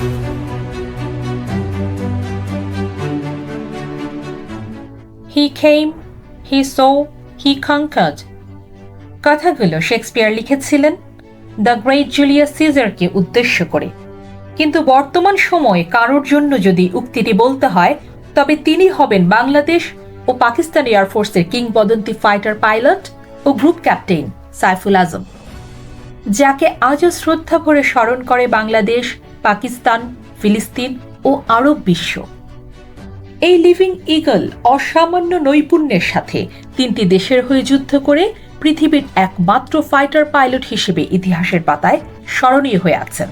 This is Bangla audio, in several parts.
He came he saw he conquered কথাগুলো শেক্সপিয়ার লিখেছিলেন দ্য গ্রেট জুলিয়াস সিজারকে উদ্দেশ্য করে। কিন্তু বর্তমান সময়ে কারোর জন্য যদি উক্তিটি বলতে হয়, তবে তিনি হবেন বাংলাদেশ ও পাকিস্তান এয়ারফোর্সের কিংবদন্তি ফাইটার পাইলট ও গ্রুপ ক্যাপ্টেন সাইফুল আজম, যাকে আজও শ্রদ্ধা ভরে স্মরণ করে বাংলাদেশ পাকিস্তান, ফিলিস্তিন ও আরব বিশ্ব। এই লিভিং ইগল অসামান্য নৈপুণ্যের সাথে তিনটি দেশের হয়ে যুদ্ধ করে পৃথিবীর একমাত্র ফাইটার পাইলট হিসেবে ইতিহাসের পাতায় স্মরণীয় হয়ে আছেন।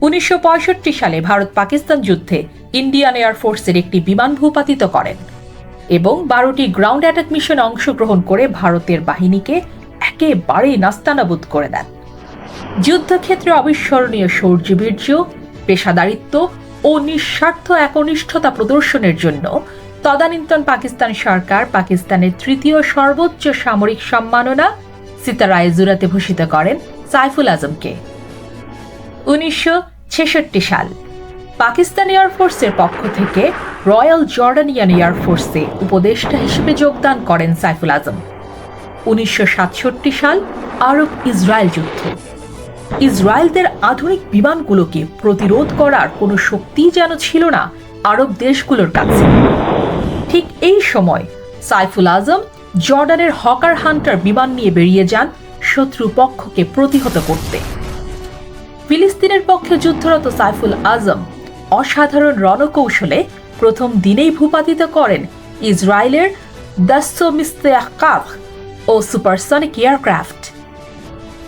উনিশশো পঁয়ষট্টি সালে ভারত পাকিস্তান যুদ্ধে ইন্ডিয়ান এয়ারফোর্সের একটি বিমান ভূপাতিত করেন এবং বারোটি গ্রাউন্ড অ্যাটাক মিশনে অংশগ্রহণ করে ভারতের বাহিনীকে একেবারেই নাস্তানাবুদ করে দেন। যুদ্ধক্ষেত্রে অবিস্মরণীয় শৌর্যবীর্য পেশাদারিত্ব ও নিঃস্বার্থ একনিষ্ঠতা প্রদর্শনের জন্য তদানীন্তন পাকিস্তান সরকার পাকিস্তানের তৃতীয় সর্বোচ্চ সামরিক সম্মাননা সিতারায় জুরাতে ভূষিত করেন সাইফুল আজমকে। উনিশশো ছেষট্টি সাল, পাকিস্তান এয়ারফোর্সের পক্ষ থেকে রয়্যাল জর্ডানিয়ান এয়ারফোর্সে উপদেষ্টা হিসেবে যোগদান করেন সাইফুল আজম। উনিশশো সাতষট্টি সাল আরব ইসরায়েল যুদ্ধ। ইসরায়েলদের আধুনিক বিমানগুলোকে প্রতিরোধ করার কোনো শক্তি যেন ছিল না আরব দেশগুলোর কাছে। ঠিক এই সময় সাইফুল আজম জর্ডানের হকার হান্টার বিমান নিয়ে বেরিয়ে যান শত্রু পক্ষকে প্রতিহত করতে। ফিলিস্তিনের পক্ষে যুদ্ধরত সাইফুল আজম অসাধারণ রণকৌশলে প্রথম দিনেই ভূপাতিত করেন ইসরায়েলের দাস্তমিস্তাকাফ ও সুপারসনিক এয়ারক্রাফট।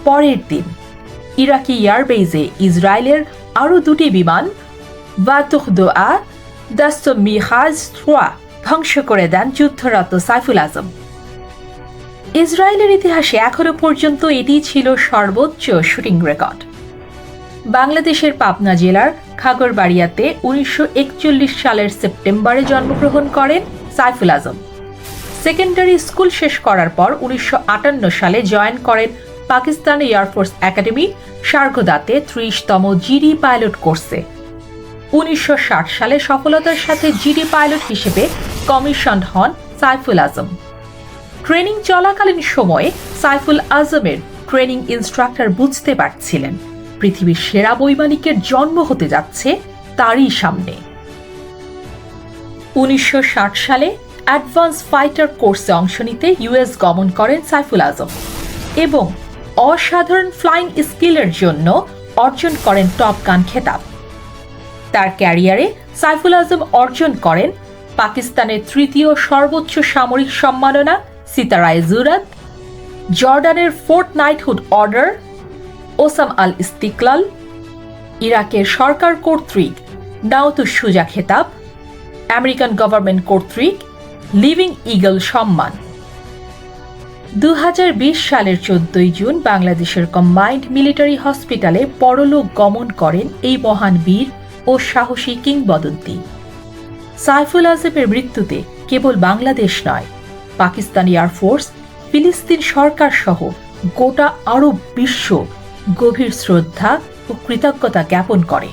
পরের দিন ইরাকি এয়ারবেজে ইসরায়েলের আরও দুটি বিমান বাতুখদোয়া দাস্তমিহাজ ধ্বংস করে দেন যুদ্ধরত সাইফুল আজম। ইসরায়েলের ইতিহাসে এখনও পর্যন্ত এটি ছিল সর্বোচ্চ শুটিং রেকর্ড। বাংলাদেশের পাবনা জেলার খাগড়বাড়িয়াতে উনিশশো সালের সেপ্টেম্বরে জন্মগ্রহণ করেন সাইফুল আজম। সেকেন্ডারি স্কুল শেষ করার পর উনিশশো আটান্ন সালে জয়েন করেন পাকিস্তান এয়ারফোর্স একাডেমি সার্গদাতে ত্রিশতম জিডি পাইলট কোর্সে। উনিশশো ষাট সালে সফলতার সাথে জিডি পাইলট হিসেবে কমিশন হন সাইফুল আজম। ট্রেনিং চলাকালীন সময়ে সাইফুল আজমের ট্রেনিং ইনস্ট্রাক্টর বুঝতে পারছিলেন। পৃথিবীর সেরা বৈমানিকের জন্ম হতে যাচ্ছে তারই সামনে। উনিশশো ষাট সালে অ্যাডভান্স ফাইটার কোর্সে অংশ নিতে ইউএস গমন করেন সাইফুল আজম এবং অসাধারণ ফ্লাইং স্কিলের জন্য অর্জন করেন টপ গান খেতাব। তার ক্যারিয়ারে সাইফুল আজম অর্জন করেন পাকিস্তানের তৃতীয় সর্বোচ্চ সামরিক সম্মাননা সিতারায় জুরাত, জর্ডানের fort knighthood order Osam Al Istiqlal, ইরাকের সরকার কর্তৃক নাওতুস সুজা খেতাব, আমেরিকান গভর্নমেন্ট কর্তৃক লিভিং ইগল সম্মান। দু হাজার বিশ সালের চোদ্দই জুন বাংলাদেশের কম্বাইন্ড মিলিটারি হসপিটালে পরলোক গমন করেন এই মহান বীর ও সাহসী কিংবদন্তি। সাইফুল আজিমের মৃত্যুতে কেবল বাংলাদেশ নয়, পাকিস্তানি এয়ারফোর্স ফিলিস্তিন সরকার সহ গোটা আরব বিশ্ব গভীর শ্রদ্ধা ও কৃতজ্ঞতা জ্ঞাপন করে।